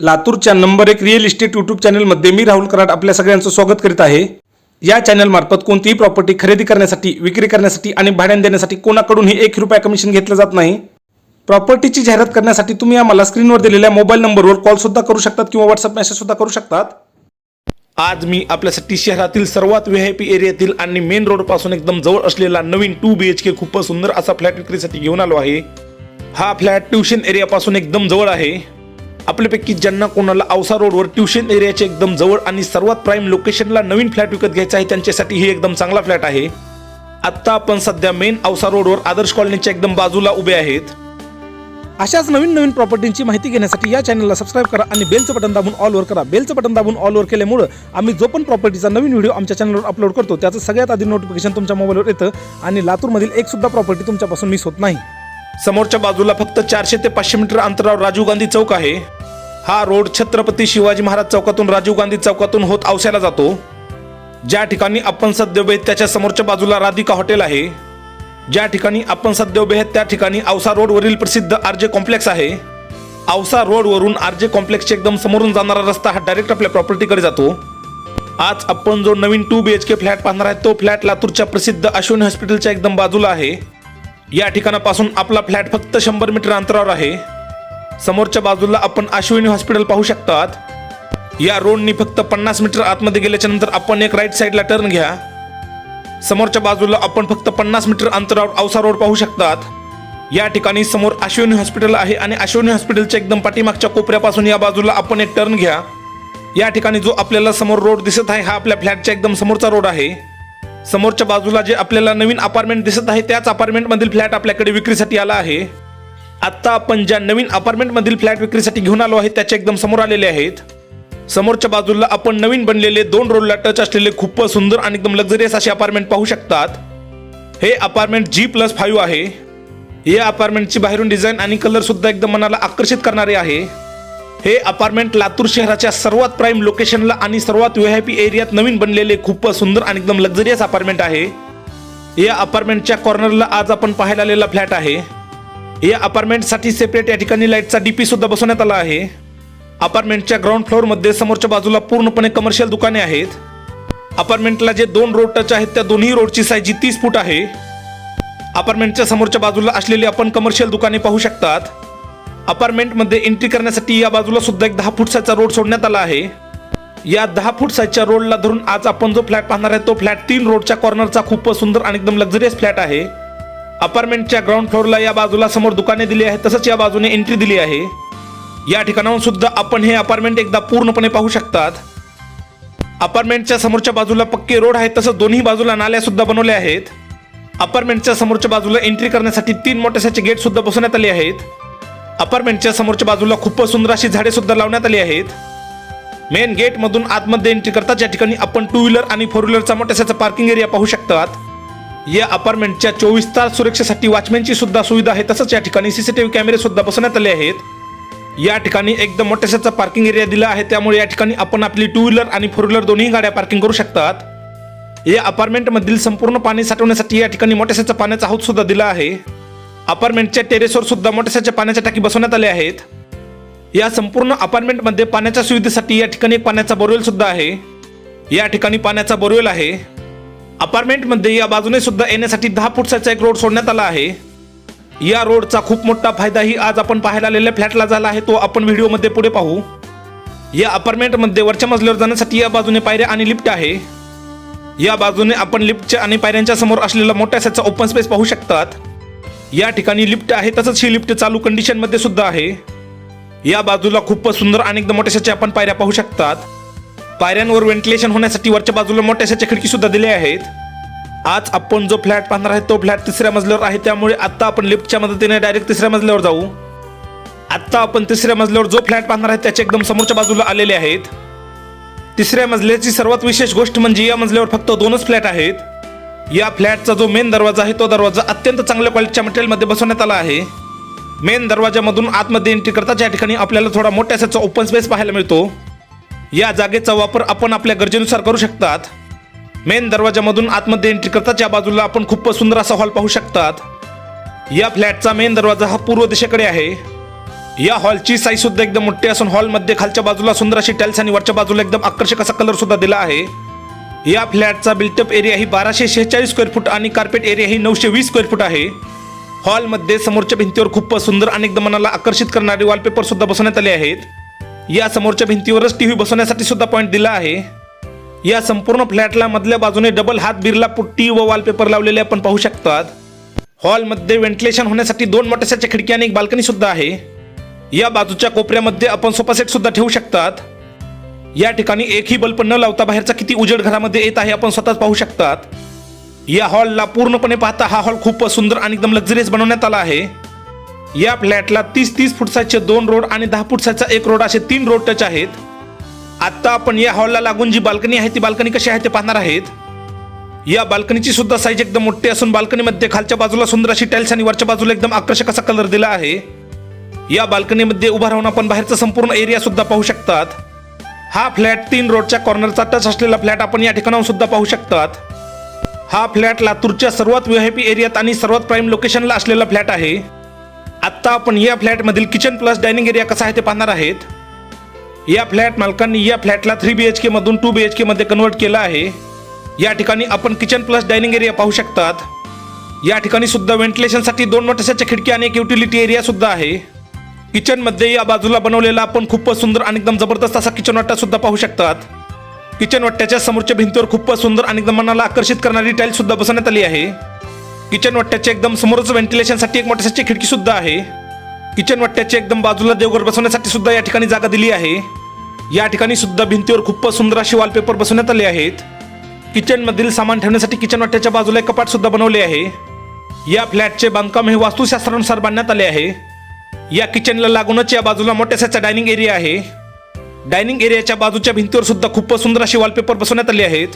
लातूरच्या नंबर एक real estate YouTube चॅनलमध्ये मी राहुल कराड आपल्या सगळ्यांचं स्वागत करीत आहे. या चॅनलमार्फत कोणतीही प्रॉपर्टी खरेदी करण्यासाठी विक्री करण्यासाठी आणि भाड्याने देण्यासाठी कोणाकडूनही एक रुपया कमिशन घेतलं जात नाही. प्रॉपर्टीची जाहिरात करण्यासाठी तुम्ही आम्हाला स्क्रीनवर दिलेल्या मोबाईल नंबरवर कॉलसुद्धा करू शकतात किंवा व्हॉट्सअप मेसेजसुद्धा करू शकतात. आज मी आपल्यासाठी शहरातील सर्वात व्ही आय पी एरियातील आणि मेन रोडपासून एकदम जवळ असलेला नवीन टू बी एच के खूपच सुंदर असा फ्लॅट विक्रीसाठी घेऊन आलो आहे. हा फ्लॅट ट्युशन एरियापासून एकदम जवळ आहे. आपल्यापैकी ज्यांना कोणाला औसा रोडवर ट्युशन एरियाच्या एकदम जवळ आणि सर्वात प्राईम लोकेशनला नवीन फ्लॅट विकत घ्यायचा आहे त्यांच्यासाठी ही एकदम चांगला फ्लॅट आहे. आत्ता आपण सध्या मेन औसा रोडवर आदर्श कॉलनीच्या एकदम बाजूला उभे आहेत. अशाच नवीन नवीन प्रॉपर्टींची माहिती घेण्यासाठी या चॅनलला सबस्क्राईब करा आणि बेलचं बटन दाबून ऑलवर करा. बेलचं बटन दाबून ऑलवर केल्यामुळं आम्ही जो पण प्रॉपर्टीचा नवीन व्हिडिओ आमच्या चॅनलवर अपलोड करतो त्याचं सगळ्यात आधी नोटिफिकेशन तुमच्या मोबाईलवर येतं आणि लातूरमधील एक सुद्धा प्रॉपर्टी तुमच्यापासून मिस होत नाही. समोरच्या बाजूला फक्त चारशे ते पाचशे मीटर अंतरावर राजीव गांधी चौक आहे. हा रोड छत्रपती शिवाजी महाराज चौकातून राजीव गांधी चौकातून होत औस्याला जातो. ज्या ठिकाणी आपण सध्या आहेत त्याच्या समोरच्या बाजूला राधिका हॉटेल आहे. ज्या ठिकाणी आपण सध्या आहेत त्या ठिकाणी औसा रोडवरील प्रसिद्ध आरजे कॉम्प्लेक्स आहे. औसा रोडवरून आरजे कॉम्प्लेक्सच्या एकदम समोरून जाणारा रस्ता हा डायरेक्ट आपल्या प्रॉपर्टीकडे जातो. आज आपण जो नवीन two B H K flat पाहणार आहे तो फ्लॅट लातूरच्या प्रसिद्ध अश्विनी हॉस्पिटलच्या एकदम बाजूला आहे. या ठिकाणापासून आपला फ्लॅट फक्त शंभर मीटर अंतरावर आहे. समोरच्या बाजूला आपण अश्विनी हॉस्पिटल पाहू शकतात. या रोडनी फक्त पन्नास मीटर आतमध्ये गेल्याच्यानंतर आपण एक राईट साईडला टर्न घ्या. समोरच्या बाजूला आपण फक्त पन्नास मीटर अंतरावर औसा रोड पाहू शकतात. या ठिकाणी समोर अश्विनी हॉस्पिटल आहे आणि अश्विनी हॉस्पिटलच्या एकदम पाठीमागच्या कोपऱ्यापासून या बाजूला आपण एक टर्न घ्या. या ठिकाणी जो आपल्याला समोर रोड दिसत आहे हा आपल्या फ्लॅटच्या एकदम समोरचा रोड आहे. समोरच्या बाजूला जे आपल्याला नवीन अपार्टमेंट दिसत आहे त्याच अपार्टमेंटमधील फ्लॅट आपल्याकडे विक्रीसाठी आला आहे. आत्ता आपण ज्या नवीन अपार्टमेंटमधील फ्लॅट विक्रीसाठी घेऊन आलो आहे त्याच्या एकदम समोर आलेले आहेत. समोरच्या बाजूला आपण नवीन बनलेले दोन रोडला टच असलेले खूप सुंदर आणि एकदम लक्झरियस असे अपार्टमेंट पाहू शकतात. हे अपार्टमेंट जी प्लस फाईव्ह आहे. या अपार्टमेंटची बाहेरून डिझाईन आणि कलर सुद्धा एकदम मनाला आकर्षित करणारे आहे. हे अपार्टमेंट लातूर शहराच्या सर्वात प्राईम लोकेशनला आणि सर्वात व्हीआयपी आय पी एरियात नवीन बनलेले खूप सुंदर आणि एकदम लक्झरियस अपार्टमेंट आहे. या अपार्टमेंटच्या कॉर्नरला आज आपण पाहायला आलेला फ्लॅट आहे. या अपार्टमेंटसाठी सेपरेट या ठिकाणी लाईटचा डीपी सुद्धा बसवण्यात आला आहे. अपार्टमेंटच्या ग्राउंड फ्लोअरमध्ये समोरच्या बाजूला पूर्णपणे कमर्शियल दुकाने आहेत. अपार्टमेंटला जे दोन रोड टच आहेत त्या दोन्ही रोडची साईज तीस फूट आहे. अपार्टमेंटच्या समोरच्या बाजूला असलेली आपण कमर्शियल दुकाने पाहू शकतात. अपार्टमेंटमध्ये एंट्री करण्यासाठी या बाजूला सुद्धा एक दहा फूट साईजचा रोड सोडण्यात आला आहे. या दहा फूट साईजच्या रोडला धरून आज आपण जो फ्लॅट पाहणार आहे तो फ्लॅट तीन रोडच्या कॉर्नरचा खूप सुंदर आणि एकदम लक्झरियस फ्लॅट आहे. अपार्टमेंटच्या ग्राउंड फ्लोअरला या बाजूला समोर दुकाने दिली आहेत तसंच या बाजूने एंट्री दिली आहे. या ठिकाणाहून सुद्धा आपण हे अपार्टमेंट एकदा पूर्णपणे पाहू शकतात. अपार्टमेंटच्या समोरच्या बाजूला पक्के रोड आहेत तसंच दोन्ही बाजूला नाल्या सुद्धा बनवल्या आहेत. अपार्टमेंटच्या समोरच्या बाजूला एंट्री करण्यासाठी तीन मोठ्याचे गेट सुद्धा बसवण्यात आले आहेत. अपार्टमेंटच्या समोरच्या बाजूला खूप सुंदर अशी झाडे सुद्धा लावण्यात आली आहेत. मेन गेट मधून आतमध्ये एंट्री करताच या ठिकाणी आपण टू व्हीलर आणि फोर व्हीलरचा मोठ्याशाचा पार्किंग एरिया पाहू शकतात. या अपार्टमेंटच्या चोवीस तास सुरक्षेसाठी वॉचमॅनची सुद्धा सुविधा आहे. तसंच या ठिकाणी सीसीटीव्ही कॅमेरे सुद्धा बसवण्यात आले आहेत. या ठिकाणी एकदम मोठ्याशाचा पार्किंग एरिया दिला आहे. त्यामुळे या ठिकाणी आपण आपली टू व्हीलर आणि फोर व्हीलर दोन्ही गाड्या पार्किंग करू शकतात. या अपार्टमेंटमधील संपूर्ण पाणी साठवण्यासाठी या ठिकाणी मोठ्याशाचा पाण्याचा हौद सुद्धा दिला आहे. अपार्टमेंटच्या टेरेसवर सुद्धा मोठ्याच्या पाण्याच्या टाकी बसवण्यात आल्या आहेत. या संपूर्ण अपार्टमेंटमध्ये पाण्याच्या सुविधेसाठी या ठिकाणी पाण्याचा बोरवेल सुद्धा आहे. या ठिकाणी पाण्याचा बोरवेल आहे. अपार्टमेंटमध्ये या बाजूने सुद्धा येण्यासाठी दहा फुटसाचा एक रोड सोडण्यात आला आहे. या रोडचा खूप मोठा फायदाही आज आपण पाहायला आलेल्या फ्लॅटला झाला आहे तो आपण व्हिडिओमध्ये पुढे पाहू. या अपार्टमेंटमध्ये वरच्या मजल्यावर जाण्यासाठी या बाजूने पायऱ्या आणि लिफ्ट आहे. या बाजूने आपण लिफ्टच्या आणि पायऱ्यांच्या समोर असलेला मोठ्या साचा ओपन स्पेस पाहू शकतात. या ठिकाणी लिफ्ट आहे तसंच ही लिफ्ट चालू कंडिशनमध्ये सुद्धा आहे. या बाजूला खूपच सुंदर आणि एकदम मोठ्याशाच्या आपण पायऱ्या पाहू शकतात. पायऱ्यांवर व्हेंटिलेशन होण्यासाठी वरच्या बाजूला मोठ्याशाच्या खिडकी सुद्धा दिल्या आहेत. आज आपण जो फ्लॅट पाहणार आहे तो फ्लॅट तिसऱ्या मजल्यावर आहे. त्यामुळे आत्ता आपण लिफ्टच्या मदतीने डायरेक्ट तिसऱ्या मजल्यावर जाऊ. आत्ता आपण तिसऱ्या मजल्यावर जो फ्लॅट पाहणार आहे त्याच्या एकदम समोरच्या बाजूला आलेले आहेत. तिसऱ्या मजल्याची सर्वात विशेष गोष्ट म्हणजे या मजल्यावर फक्त दोनच फ्लॅट आहेत. या फ्लॅटचा जो मेन दरवाजा आहे तो दरवाजा अत्यंत चांगल्या क्वालिटीच्या मटेरियलमध्ये बसवण्यात आला आहे. मेन दरवाजामधून आतमध्ये एंट्री करताच या ठिकाणी आपल्याला थोडा मोठ्या साचा ओपन स्पेस पाहायला मिळतो. या जागेचा वापर आपण आपल्या गरजेनुसार करू शकतात. मेन दरवाजामधून आतमध्ये एंट्री करताच या बाजूला आपण खूप सुंदर असा हॉल पाहू शकतात. या फ्लॅटचा मेन दरवाजा हा पूर्व दिशेकडे आहे. या हॉलची साईज सुद्धा एकदम मोठी असून हॉलमध्ये खालच्या बाजूला सुंदर अशी टाईल्स आणि वरच्या बाजूला एकदम आकर्षक असा कलर सुद्धा दिला आहे. या फ्लॅटचा बिल्टअप एरिया ही बाराशे शेहेचाळीस स्क्वेअर फूट आणि कार्पेट एरिया ही नऊशे वीस स्क्वेअर फूट आहे. हॉलमध्ये समोरच्या भिंतीवर खूप सुंदर अनेकदा मनाला आकर्षित करणारे वॉलपेपर सुद्धा बसवण्यात आले आहेत. या समोरच्या भिंतीवरच टीव्ही बसवण्यासाठी सुद्धा पॉईंट दिला आहे. या संपूर्ण फ्लॅटला मधल्या बाजूने डबल हात बिरला पुट्टी व वॉलपेपर लावलेले आपण पाहू शकतात. हॉलमध्ये व्हेंटिलेशन होण्यासाठी दोन मोठ्याच्या खिडक्या आणि एक बाल्कनी सुद्धा आहे. या बाजूच्या कोपऱ्यामध्ये आपण सोफा सेट सुद्धा ठेवू शकतात. या ठिकाणी एकही बल्ब न लावता बाहेरचा किती उजेड घरामध्ये येत आहे आपण स्वतःच पाहू शकतात. या हॉलला पूर्णपणे पाहता हा हॉल खूप सुंदर आणि एकदम लक्झरियस बनवण्यात आला आहे. या फ्लॅटला तीस तीस फूट साईजचे दोन रोड आणि दहा फूट साईजचा एक रोड असे तीन रोड टच आहेत. आत्ता आपण या हॉलला लागून जी बाल्कनी आहे ती बाल्कनी कशी आहे ते पाहणार आहेत. या बाल्कनीची सुद्धा साईज एकदम मोठी असून बाल्कनीमध्ये खालच्या बाजूला सुंदर अशी टाईल्स आणि वरच्या बाजूला एकदम आकर्षक असा कलर दिला आहे. या बाल्कनीमध्ये उभा राहून आपण बाहेरचा संपूर्ण एरिया सुद्धा पाहू शकतात. हा फ्लॅट तीन रोडच्या कॉर्नरचा टच असलेला फ्लॅट आपण या ठिकाणाहून सुद्धा पाहू शकतात. हा फ्लॅट लातूरच्या सर्वात व्ही आय पी एरियात आणि सर्वात प्राईम लोकेशनला असलेला फ्लॅट आहे. आत्ता आपण या फ्लॅटमधील किचन प्लस डायनिंग एरिया कसा आहे ते पाहणार आहेत. या फ्लॅट मालकांनी या फ्लॅटला थ्री बी एच के मधून टू बी एच के मध्ये कन्वर्ट केलं आहे. या ठिकाणी आपण किचन प्लस डायनिंग एरिया पाहू शकतात. या ठिकाणी सुद्धा व्हेंटिलेशनसाठी दोन मोठ्याच्या खिडकी आणि एक युटिलिटी एरिया सुद्धा आहे. किचनमध्ये या बाजूला बनवलेला आपण खूपच सुंदर आणि एकदम जबरदस्त असा किचन वाटा सुद्धा पाहू शकतात. किचन वाट्याच्या समोरच्या भिंतीवर खूपच सुंदर आणि एकदम मनाला आकर्षित करणारी टाईल सुद्धा बसवण्यात आली आहे. किचन वाट्याच्या एकदम समोरच व्हेंटिलेशनसाठी एक मोठ्याची खिडकी सुद्धा आहे. किचन वाट्याच्या एकदम बाजूला देवघर बसवण्यासाठी सुद्धा या ठिकाणी जागा दिली आहे. या ठिकाणी सुद्धा भिंतीवर खूपच सुंदर असे वॉलपेपर बसवण्यात आले आहेत. किचनमधील सामान ठेवण्यासाठी किचन वाट्याच्या बाजूला एक कपाट सुद्धा बनवले आहे. या फ्लॅटचे बांधकाम हे वास्तुशास्त्रानुसार बांधण्यात आले आहे. या किचनला लागूनच या बाजूला मोठ्यासाचा डायनिंग एरिया आहे. डायनिंग एरियाच्या बाजूच्या भिंतीवर सुद्धा खूपच सुंदर असे वॉलपेपर बसवण्यात आले आहेत.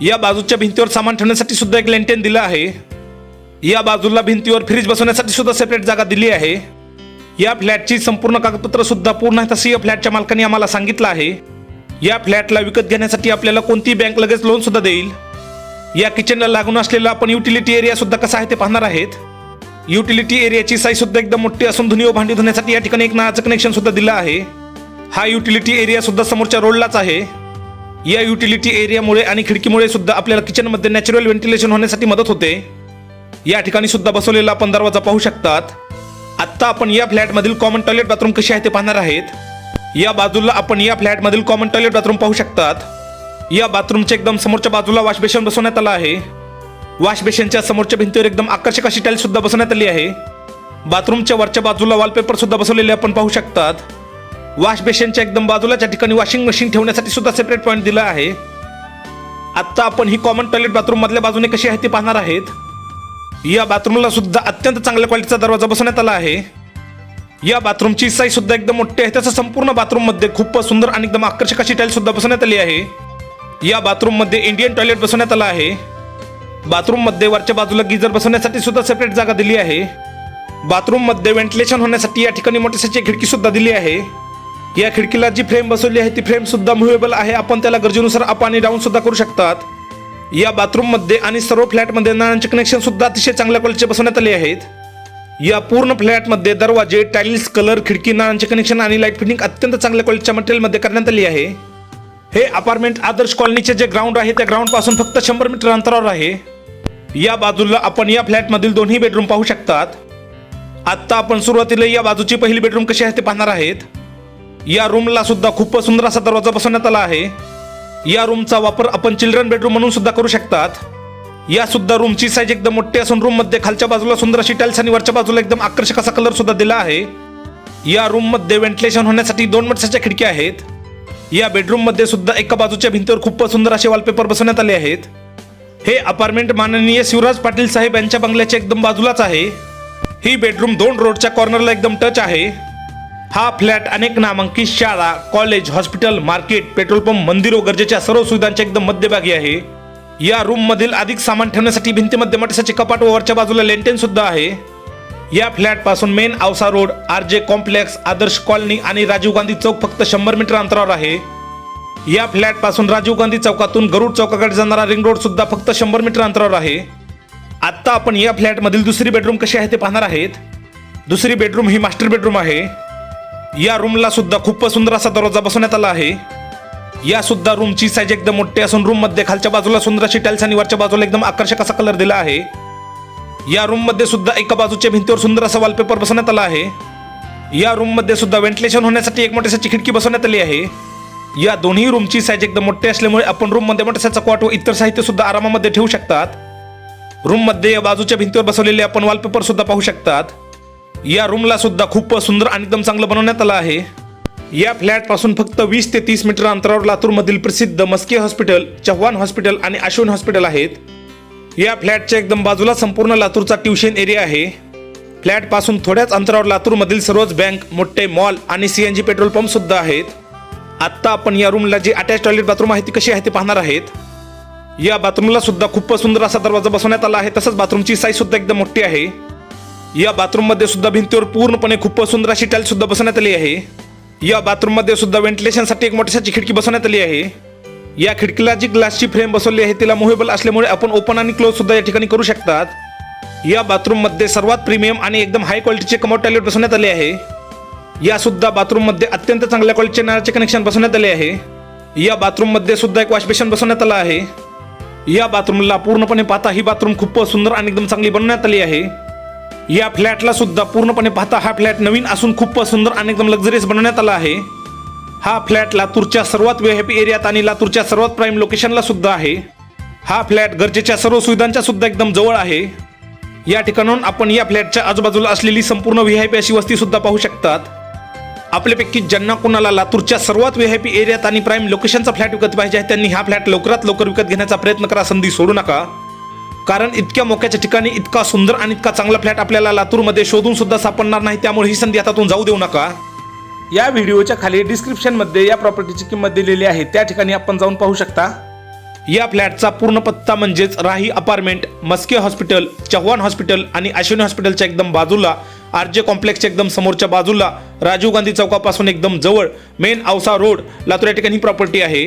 या बाजूच्या भिंतीवर सामान ठेवण्यासाठी सुद्धा एक लेंटेन दिलं आहे. या बाजूला भिंतीवर फ्रीज बसवण्यासाठी सुद्धा सेपरेट जागा दिली आहे. या फ्लॅटची संपूर्ण कागदपत्र सुद्धा पूर्ण तशी या फ्लॅटच्या मालकाने आम्हाला सांगितलं आहे. या फ्लॅटला विकत घेण्यासाठी आपल्याला कोणती बँक लगेच लोन सुद्धा देईल. या किचनला लागून असलेला आपण युटिलिटी एरिया सुद्धा कसा आहे ते पाहणार आहेत. युटिलिटी एरियाची साईज सुद्धा एकदम मोठी असून धुनी व भांडी धुण्यासाठी या ठिकाणी एक नळाचं कनेक्शन सुद्धा दिलं आहे. हा युटिलिटी एरिया सुद्धा समोरच्या रोडलाच आहे. या युटिलिटी एरियामुळे आणि खिडकीमुळे सुद्धा आपल्याला किचनमध्ये नॅचरल व्हेंटिलेशन होण्यासाठी मदत होते. या ठिकाणी सुद्धा बसवलेला आपण दरवाजा पाहू शकतात. आत्ता आपण या फ्लॅटमधील कॉमन टॉयलेट बाथरूम कशी आहे ते पाहणार आहेत. या बाजूला आपण या फ्लॅटमधील कॉमन टॉयलेट बाथरूम पाहू शकतात. या बाथरूमच्या एकदम समोरच्या बाजूला वॉश बेसिन बसवण्यात आलं आहे. वॉश बेसिनच्या समोरच्या भिंतीवर एकदम आकर्षक अशी टाईल सुद्धा बसवण्यात आली आहे. बाथरूमच्या वरच्या बाजूला वॉलपेपर सुद्धा बसवलेले आपण पाहू शकतात. वॉश बेसिनच्या एकदम बाजूलाच्या ठिकाणी वॉशिंग मशीन ठेवण्यासाठी सुद्धा सेपरेट पॉईंट दिला आहे. आत्ता आपण ही कॉमन टॉयलेट बाथरूम मधल्या बाजूने कशी आहे ते पाहणार आहेत. या बाथरूमला सुद्धा अत्यंत चांगल्या क्वालिटीचा दरवाजा बसवण्यात आला आहे. या बाथरूमची साईज सुद्धा एकदम मोठी आहे. त्याचं संपूर्ण बाथरूममध्ये खूप सुंदर आणि एकदम आकर्षक अशी टाईल सुद्धा बसवण्यात आली आहे. या बाथरूममध्ये इंडियन टॉयलेट बसवण्यात आला आहे. बाथरूममध्ये वरच्या बाजूला गिझर बसवण्यासाठी सुद्धा सेपरेट जागा दिली आहे. बाथरूममध्ये व्हेंटिलेशन होण्यासाठी या ठिकाणी मोठ्याची खिडकी सुद्धा दिली आहे. या खिडकीला जी फ्रेम बसवली आहे ती फ्रेम सुद्धा मुव्हेबल आहे. आपण त्याला गरजेनुसार अप आणि डाऊन सुद्धा करू शकतात. या बाथरूममध्ये आणि सर्व फ्लॅटमध्ये नळांचे कनेक्शन सुद्धा अतिशय चांगल्या क्वालिटीचे बसवण्यात आले आहेत. या पूर्ण फ्लॅटमध्ये दरवाजे टाईल्स कलर खिडकी नळांचे कनेक्शन आणि लाइट फिटिंग अत्यंत चांगल्या क्वालिटीच्या मटेरियलमध्ये करण्यात आली आहे. हे अपार्टमेंट आदर्श कॉलनीचे जे ग्राउंड आहे त्या ग्राउंडपासून फक्त शंभर मीटर अंतरावर आहे. या बाजूला आपण या फ्लॅटमधील दोन्ही बेडरूम पाहू शकतात. आत्ता आपण सुरुवातीला या बाजूची पहिली बेडरूम कशी आहे ते पाहणार आहेत. या रूमला सुद्धा खूप सुंदर असा दरवाजा बसवण्यात आला आहे. या रूमचा वापर आपण चिल्ड्रन बेडरूम म्हणून सुद्धा करू शकतात. या सुद्धा रूमची साईज एकदम मोठी असून रूममध्ये खालच्या बाजूला सुंदर अशी टाईल्स आणि वरच्या बाजूला एकदम आकर्षक असा कलर सुद्धा दिला आहे. या रूममध्ये व्हेंटिलेशन होण्यासाठी दोन मटसाच्या खिडक्या आहेत. या बेडरूममध्ये सुद्धा एका बाजूच्या भिंतीवर खूप सुंदर असे वॉलपेपर बसवण्यात आले आहेत. हे अपार्टमेंट माननीय शिवराज पाटील साहेब यांच्या बंगल्याच्या एकदम बाजूलाच आहे. ही बेडरूम दोन रोडच्या कॉर्नरला एकदम टच आहे. हा फ्लॅट अनेक नामांकित शाळा college hospital market petrol pump मंदिर गरजेच्या सर्व सुविधांच्या एकदम मध्यभागी आहे. या रूम मधील अधिक सामान ठेवण्यासाठी भिंतीमध्ये मटसाचे कपाट व वरच्या बाजूला लेंटेन सुद्धा आहे. या फ्लॅटपासून main Ausa road R J complex Adarsh colony आणि राजीव गांधी चौक फक्त शंभर मीटर अंतरावर आहे. या फ्लॅटपासून राजीव गांधी चौकातून गरुड चौकाकडे जाणारा रिंग रोड सुद्धा फक्त शंभर मीटर अंतरावर आहे. आत्ता आपण या फ्लॅटमधील दुसरी बेडरूम कशी आहे ते पाहणार आहेत. दुसरी बेडरूम ही मास्टर बेडरूम आहे. या रूमला सुद्धा खूपच सुंदर असा दरवाजा बसवण्यात आला आहे. या सुद्धा रूमची साईज एकदम मोठी असून रूममध्ये खालच्या बाजूला सुंदर अशी टाईल्स आणि वरच्या बाजूला एकदम आकर्षक असा कलर दिला आहे. या रूममध्ये सुद्धा एका बाजूच्या भिंतीवर सुंदर असा वॉलपेपर बसवण्यात आला आहे. या रूममध्ये सुद्धा व्हेंटिलेशन होण्यासाठी एक मोठ्याची खिडकी बसवण्यात आली आहे. या दोन्ही रूमची साईज एकदम मोठी असल्यामुळे आपण रूममध्ये मोठ्याचा व इतर साहित्य सुद्धा आरामामध्ये ठेवू शकतात. रूममध्ये या बाजूच्या भिंतीवर बसवलेले आपण वॉलपेपर सुद्धा पाहू शकतात. या रूमला सुद्धा खूप सुंदर आणि एकदम चांगलं बनवण्यात आलं आहे. या फ्लॅटपासून फक्त वीस ते तीस मीटर अंतरावर लातूरमधील प्रसिद्ध मस्के हॉस्पिटल चव्हाण हॉस्पिटल आणि अश्विन हॉस्पिटल आहेत. या फ्लॅटच्या एकदम बाजूला संपूर्ण लातूरचा ट्युशन एरिया आहे. फ्लॅटपासून थोड्याच अंतरावर लातूरमधील सर्वच बँक मोठे मॉल आणि C N G petrol pump सुद्धा आहेत. आत्ता आपण या रूमला जी अटॅच टॉयलेट बाथरूम आहे ती कशी आहे ते पाहणार आहेत. या बाथरूमला सुद्धा खूप सुंदर असा दरवाजा बसवण्यात आला आहे तसंच बाथरूमची साईज सुद्धा एकदम मोठी आहे. या बाथरूममध्ये सुद्धा भिंतीवर पूर्णपणे खूप सुंदर अशी टाईल सुद्धा बसवण्यात आली आहे. या बाथरूममध्ये सुद्धा व्हेंटिलेशनसाठी एक मोठ्याशाची खिडकी बसवण्यात आली आहे. या खिडकीला जी ग्लासची फ्रेम बसवली आहे तिला मुव्हेबल असल्यामुळे आपण ओपन आणि क्लोज सुद्धा या ठिकाणी करू शकतात. या बाथरूममध्ये सर्वात प्रीमियम आणि एकदम हाय क्वालिटीचे कमोड टॉयलेट बसवण्यात आले आहे. या सुद्धा बाथरूममध्ये अत्यंत चांगल्या क्वालिटीचे नळाचे कनेक्शन बसवण्यात आले आहे. या बाथरूममध्ये सुद्धा एक वॉश बेसिन बसवण्यात आलं आहे. या बाथरूमला पूर्णपणे पाहता ही बाथरूम खूप सुंदर आणि एकदम चांगली बनवण्यात आली आहे. या फ्लॅटला सुद्धा पूर्णपणे पाहता हा फ्लॅट नवीन असून खूप सुंदर आणि एकदम लक्झरियस बनवण्यात आला आहे. हा फ्लॅट लातूरच्या सर्वात वेहेप एरियात आणि लातूरच्या सर्वात प्राईम लोकेशनला सुद्धा आहे. हा फ्लॅट गरजेच्या सर्व सुविधांच्या सुद्धा एकदम जवळ आहे. या ठिकाणाहून आपण या फ्लॅटच्या आजूबाजूला असलेली संपूर्ण व्हीआयपी अशी वस्ती सुद्धा पाहू शकतात. आपल्यापैकी ज्यांना कोणाला लातूरच्या सर्वात व्हीआयपी एरियात आणि प्राईम लोकेशनचा फ्लॅट विकत पाहिजे आहे त्यांनी हा फ्लॅट लवकरात लवकर विकत घेण्याचा प्रयत्न करा संधी सोडू नका. कारण इतक्या मोक्याच्या ठिकाणी इतका सुंदर आणि इतका चांगला फ्लॅट आपल्याला लातूरमध्ये शोधून सुद्धा सापडणार नाही त्यामुळे ही संधी हातातून जाऊ देऊ नका. या व्हिडिओच्या खाली डिस्क्रिप्शनमध्ये या प्रॉपर्टीची किंमत दिलेली आहे. त्या ठिकाणी आपण जाऊन पाहू शकता. या फ्लॅटचा पूर्ण पत्ता म्हणजेच Rahi apartment Maske hospital Chavan hospital आणि अश्विनी हॉस्पिटलच्या एकदम बाजूला आर जे कॉम्प्लेक्सच्या एकदम समोरच्या बाजूला राजीव गांधी चौकापासून एकदम जवळ मेन औसा रोड लातूर या ठिकाणी ही प्रॉपर्टी आहे.